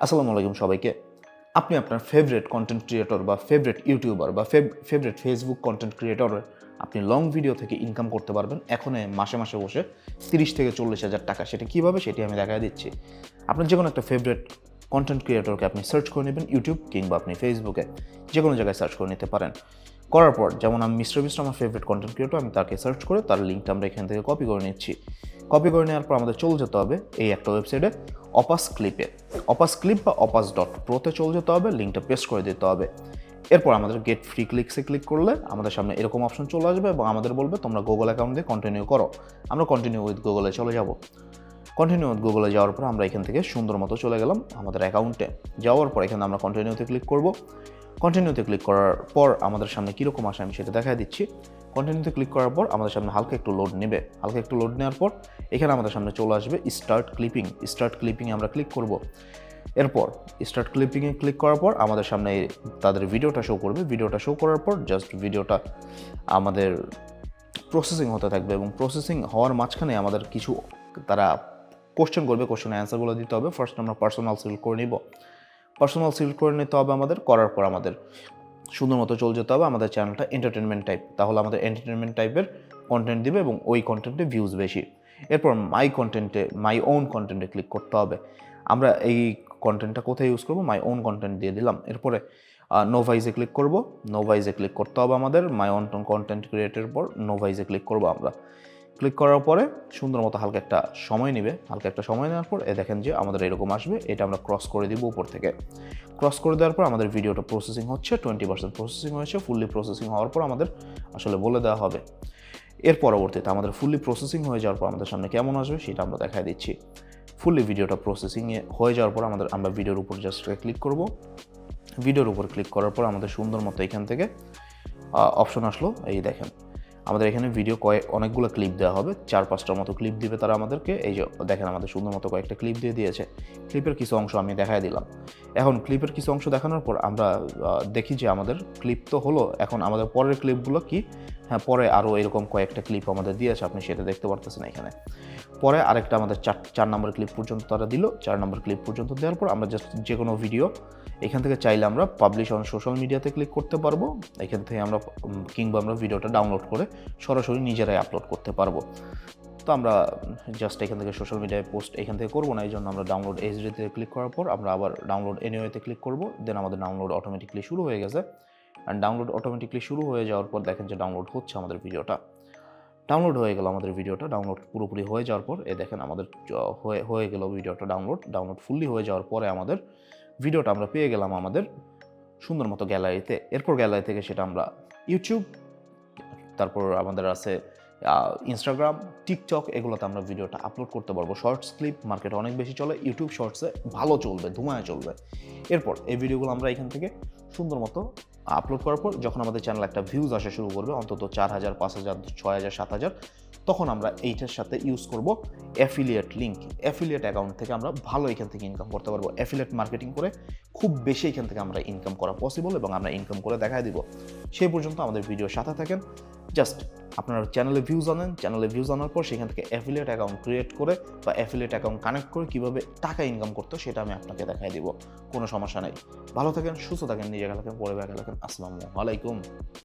আসসালামু আলাইকুম সবাইকে। আপনি আপনার ফেভারিট কন্টেন্ট ক্রিয়েটর বা ফেভারেট ইউটিউবার বা ফেভারিট ফেসবুক কন্টেন্ট ক্রিয়েটর আপনি লং ভিডিও থেকে ইনকাম করতে পারবেন। এখন মাসে মাসে বসে তিরিশ থেকে চল্লিশ হাজার টাকা। সেটা কীভাবে সেটি আমি দেখা দিচ্ছি। আপনার যে কোনো একটা ফেভারিট কন্টেন্ট ক্রিয়েটরকে আপনি সার্চ করে নেবেন ইউটিউব কিংবা আপনি ফেসবুকে যে কোনো জায়গায় সার্চ করে নিতে পারেন। করার পর যেমন আমি মিস্টার বিস্ট আমার ফেভারিট কন্টেন্ট ক্রিয়েটর আমি তাকে সার্চ করে তার লিঙ্কটা আমরা এখান থেকে কপি করে নিচ্ছি। কপি করে নেওয়ার পর আমাদের চলে যেতে হবে এই একটা ওয়েবসাইটে অপাস ক্লিপে অপাস ক্লিপ বা অপাস ডট প্রোতে চলে যেতে হবে লিঙ্কটা পেস্ট করে দিতে হবে। এরপর আমাদের গেট ফ্রি ক্লিকসে ক্লিক করলে আমাদের সামনে এরকম অপশন চলে আসবে এবং আমাদের বলবে, তোমরা গুগল অ্যাকাউন্ট দিয়ে কন্টিনিউ করো। আমরা কন্টিনিউ উইথ গুগলে চলে যাব। কন্টিনিউ উইথ গুগলে যাওয়ার পর আমরা এখান থেকে সুন্দর মতো চলে গেলাম আমাদের অ্যাকাউন্টে যাওয়ার পর এখানে আমরা কন্টিনিউতে ক্লিক করব। কন্টিনিউতে ক্লিক করার পর আমাদের সামনে কীরকম আসে আমি সেটা দেখাই দিচ্ছি। কন্টিনিউতে ক্লিক করার পর আমাদের সামনে হালকা একটু লোড নেবে। হালকা একটু লোড নেওয়ার পর এখানে আমাদের সামনে চলে আসবে স্টার্ট ক্লিপিং স্টার্ট ক্লিপিংয়ে আমরা ক্লিক করব। এরপর স্টার্ট ক্লিপিংয়ে ক্লিক করার পর আমাদের সামনে তাদের ভিডিওটা শো করবে। ভিডিওটা শো করার পর জাস্ট ভিডিওটা আমাদের প্রসেসিং হতে থাকবে এবং প্রসেসিং হওয়ার মাঝখানে আমাদের কিছু তারা কোশ্চেন করবে কোশ্চেনের অ্যান্সারগুলো দিতে হবে। ফার্স্ট আমরা পার্সোনাল সিলেক্ট করে নিব। পার্সোনাল সিলেক্ট করে নিতে হবে আমাদের, করার পর আমাদের। সুন্দর মতো চলে যেতে হবে আমাদের চ্যানেলটা এন্টারটেনমেন্ট টাইপ তাহলে আমাদের এন্টারটেনমেন্ট টাইপের কন্টেন্ট দিবে এবং ওই কন্টেন্টে ভিউজ বেশি। এরপর মাই কন্টেন্টে মাই ওন কন্টেন্টে ক্লিক করতে হবে। আমরা এই কন্টেন্টটা কোথায় ইউজ করব? মাই ওন কন্টেন্ট দিয়ে দিলাম। এরপরে নোভাইজে ক্লিক করব। নোভাইজে ক্লিক করতে হবে আমাদের। মাই ওন কন্টেন্ট ক্রিয়েটের পর নোভাইজে ক্লিক করব আমরা। ক্লিক করার পরে সুন্দর মতো হালকা একটা সময় নেবে। হালকা একটা সময় নেওয়ার পর এ দেখেন যে আমাদের এরকম আসবে। এটা আমরা ক্রস করে দিব উপর থেকে। ক্রস করে দেওয়ার পর আমাদের ভিডিওটা প্রসেসিং হচ্ছে টোয়েন্টি পার্সেন্ট প্রসেসিং হয়েছে ফুললি প্রসেসিং হওয়ার পর আমাদের আসলে বলে দেওয়া হবে। এর পরবর্তীতে আমাদের ফুললি প্রসেসিং হয়ে যাওয়ার পর আমাদের সামনে কেমন আসবে সেটা আমরা দেখাই দিচ্ছি। ফুললি ভিডিওটা প্রসেসিংয়ে হয়ে যাওয়ার পর আমাদের, আমরা ভিডিওর উপর জাস্ট ক্লিক করব। ভিডিওর উপর ক্লিক করার পর আমাদের সুন্দর মতো এখান থেকে অপশন আসলো। এই দেখেন। আমাদের এখানে ভিডিও কয়েক অনেকগুলো ক্লিপ দেওয়া হবে। চার পাঁচটার মতো ক্লিপ দিবে তারা আমাদেরকে। এই যে, দেখেন আমাদের সুন্দর মতো কয়েকটা ক্লিপ দিয়ে দিয়েছে। ক্লিপের কিছু অংশ আমি দেখাই দিলাম। এখন ক্লিপের কিছু অংশ দেখানোর পর আমরা দেখি যে আমাদের ক্লিপ তো হলো। এখন আমাদের পরের ক্লিপগুলো কি? হ্যাঁ পরে আরও এরকম কয়েকটা ক্লিপ আমাদের দিয়েছে, আপনি সেটা দেখতে পারতেছেন এখানে। পরে আরেকটা আমাদের চার চার নম্বর ক্লিপ পর্যন্ত তারা দিল, চার নম্বর ক্লিপ পর্যন্ত দেওয়ার পর আমরা জাস্ট যে কোনো ভিডিও এখান থেকে চাইলে আমরা পাবলিশ অন সোশ্যাল মিডিয়াতে ক্লিক করতে পারব, এখান থেকে আমরা কিংবা আমরা ভিডিওটা ডাউনলোড করে সরাসরি নিজেরাই আপলোড করতে পারব। তো আমরা জাস্ট এখান থেকে সোশ্যাল মিডিয়ায় পোস্ট এখান থেকে করব না, এই জন্য আমরা ডাউনলোড এইচডিতে ক্লিক করার পর আমরা আবার ডাউনলোড এনিওয়েতে ক্লিক করব দেন আমাদের ডাউনলোড অটোমেটিকলি শুরু হয়ে গেছে। অ্যান্ড ডাউনলোড অটোমেটিকলি শুরু হয়ে যাওয়ার পর দেখেন যে ডাউনলোড হচ্ছে আমাদের ভিডিওটা। ডাউনলোড হয়ে গেল আমাদের ভিডিওটা। ডাউনলোড পুরোপুরি হয়ে যাওয়ার পর এ দেখেন আমাদের হয়ে হয়ে গেল ভিডিওটা ডাউনলোড ডাউনলোড ফুললি হয়ে যাওয়ার পরে আমাদের ভিডিওটা আমরা পেয়ে গেলাম আমাদের সুন্দর মতো গ্যালারিতে। এরপর গ্যালারি থেকে সেটা আমরা ইউটিউব তারপর আমাদের আছে ইনস্টাগ্রাম টিকটক এগুলোতে আমরা ভিডিওটা আপলোড করতে পারব। শর্টস ক্লিপ মার্কেটে অনেক বেশি চলে। ইউটিউব শর্টসে ভালো চলবে, ধুমায় চলবে। এরপর এই ভিডিওগুলো আমরা এখান থেকে সুন্দর মতো আপলোড করার পর যখন আমাদের চ্যানেল একটা ভিউজ আসা শুরু করবে, অন্তত চার হাজার পাঁচ হাজার ছয় হাজার সাত হাজার তখন আমরা এইটার সাথে ইউজ করব অ্যাফিলিয়েট লিঙ্ক অ্যাফিলিয়েট অ্যাকাউন্ট থেকে আমরা ভালো এখান থেকে ইনকাম করতে পারব। অ্যাফিলিয়েট মার্কেটিং করে খুব বেশি এখান থেকে আমরা ইনকাম করা পসিবল এবং আমরা ইনকাম করে দেখায় দিব। সেই পর্যন্ত আমাদের ভিডিও সাথে থাকেন। জাস্ট আপনার চ্যানেলে ভিউজ আনেন, চ্যানেলে ভিউজ আনার পর সেখান থেকে অ্যাফিলিয়েট অ্যাকাউন্ট ক্রিয়েট করে বা অ্যাফিলিয়েট অ্যাকাউন্ট কানেক্ট করে কীভাবে টাকা ইনকাম করতে সেটা আমি আপনাকে দেখাই দিব। কোনো সমস্যা নেই। ভালো থাকেন, সুস্থ থাকেন নিজে থাকেন পরিবার থাকেন আসসালামু আলাইকুম।